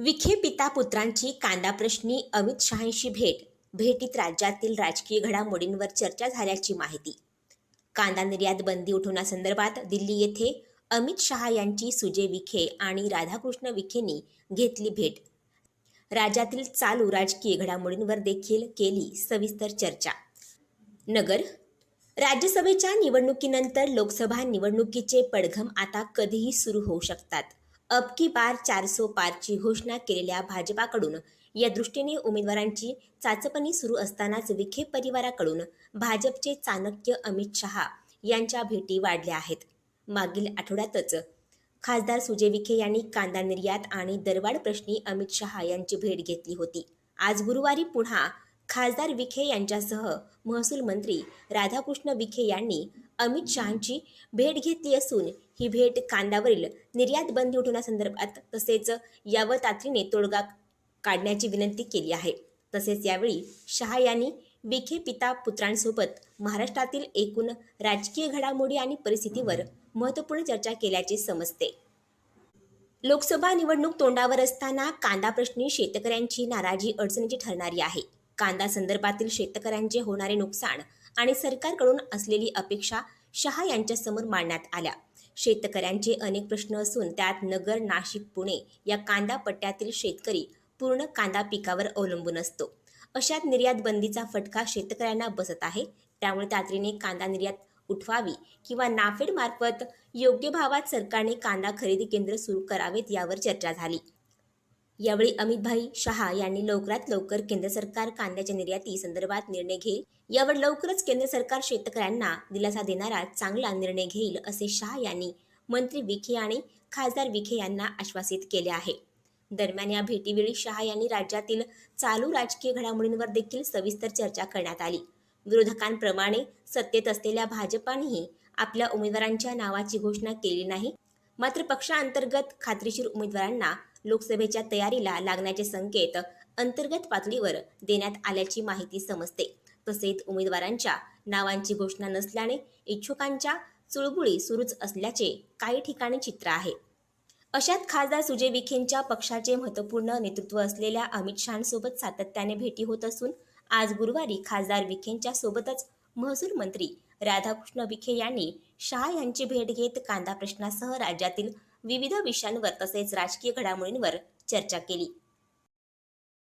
विखे पिता पुत्रांची कांदा प्रश्नी अमित शहांशी भेट भेटीत राज्यातील राजकीय घडामोडींवर चर्चा झाल्याची माहिती. कांदा निर्यात बंदी उठवण्यासंदर्भात दिल्ली येथे अमित शहा यांची सुजय विखे आणि राधाकृष्ण विखेंनी घेतली भेट. राज्यातील चालू राजकीय घडामोडींवर देखील केली सविस्तर चर्चा. नगर राज्यसभेच्या निवडणुकीनंतर लोकसभा निवडणुकीचे पडघम आता कधीही सुरू होऊ शकतात. अब की बार चारसो पारची घोषणा केलेल्या भाजपाकडून. या दृष्टीने उमेदवारांची चाचपणी सुरू असतानाच विखे परिवाराकडून भाजपचे चाणक्य अमित शहा यांच्या भेटी वाढल्या आहेत. मागील आठवड्यातच खासदार सुजय विखे यांनी कांदा निर्यात आणि दरवाढ प्रश्नी अमित शहा यांची भेट घेतली होती. आज गुरुवारी पुन्हा खासदार विखे यांच्यासह महसूल मंत्री राधाकृष्ण विखे यांनी अमित शहांची भेट घेतली असून ही भेट कांद्यावरील निर्यात बंदी उठवण्यासंदर्भात तसेच यावर तातडीने तोडगा काढण्याची विनंती केली आहे. तसेच यावेळी शहा यांनी विखे पिता पुत्रांसोबत महाराष्ट्रातील एकूण राजकीय घडामोडी आणि परिस्थितीवर महत्त्वपूर्ण चर्चा केल्याचे समजते. लोकसभा निवडणूक तोंडावर असताना कांदा प्रश्नी शेतकऱ्यांची नाराजी अडचणीची ठरणारी आहे. कांदा संदर्भातील शेतकऱ्यांचे होणारे नुकसान आणि सरकारकडून असलेली अपेक्षा शहा यांच्यासमोर मांडण्यात आल्या. शेतकऱ्यांचे अनेक प्रश्न असून त्यात नगर नाशिक पुणे या कांदा पट्ट्यातील शेतकरी पूर्ण कांदा पिकावर अवलंबून असतो. अशात निर्यात बंदीचा फटका शेतकऱ्यांना बसत आहे. त्यामुळे तातडीने कांदा निर्यात उठवावी किंवा नाफेड मार्फत योग्य भावात सरकारने कांदा खरेदी केंद्र सुरू करावेत यावर चर्चा झाली. यावेळी अमितभाई शहा यांनी लवकरात लवकर केंद्र सरकार कांद्याच्या निर्याती संदर्भात निर्णय घेईल. यावर लवकरच केंद्र सरकार शेतकऱ्यांना दिलासा देणारा चांगला निर्णय घेईल असे शहा यांनी मंत्री विखे आणि खासदार विखे यांना आश्वासित केले आहे. दरम्यान या भेटीवेळी शहा यांनी राज्यातील चालू राजकीय घडामोडींवर देखील सविस्तर चर्चा करण्यात आली. विरोधकांप्रमाणे सत्तेत असलेल्या भाजपानेही आपल्या उमेदवारांच्या नावाची घोषणा केली नाही. मात्र पक्षांतर्गत खात्रीशीर उमेदवारांना लोकसभेच्या तयारीला लागण्याचे संकेत अंतर्गत पातळीवर देण्यात आल्याची माहिती समजते. तसेच उमेदवारांच्या नावांची घोषणा नसल्याने इच्छुकांच्या चुळबुळी सुरूच असल्याचे काही ठिकाणी चित्र आहे. अशात खासदार सुजय विखेंच्या पक्षाचे महत्त्वपूर्ण नेतृत्व असलेल्या अमित शहांसोबत सातत्याने भेटी होत असून आज गुरुवारी खासदार विखेंच्या सोबतच महसूल मंत्री राधाकृष्ण विखे यांनी शहा यांची भेट घेत कांदा प्रश्नासह राज्यातील विविध विषयांवर तसेच राजकीय घडामोडींवर चर्चा केली.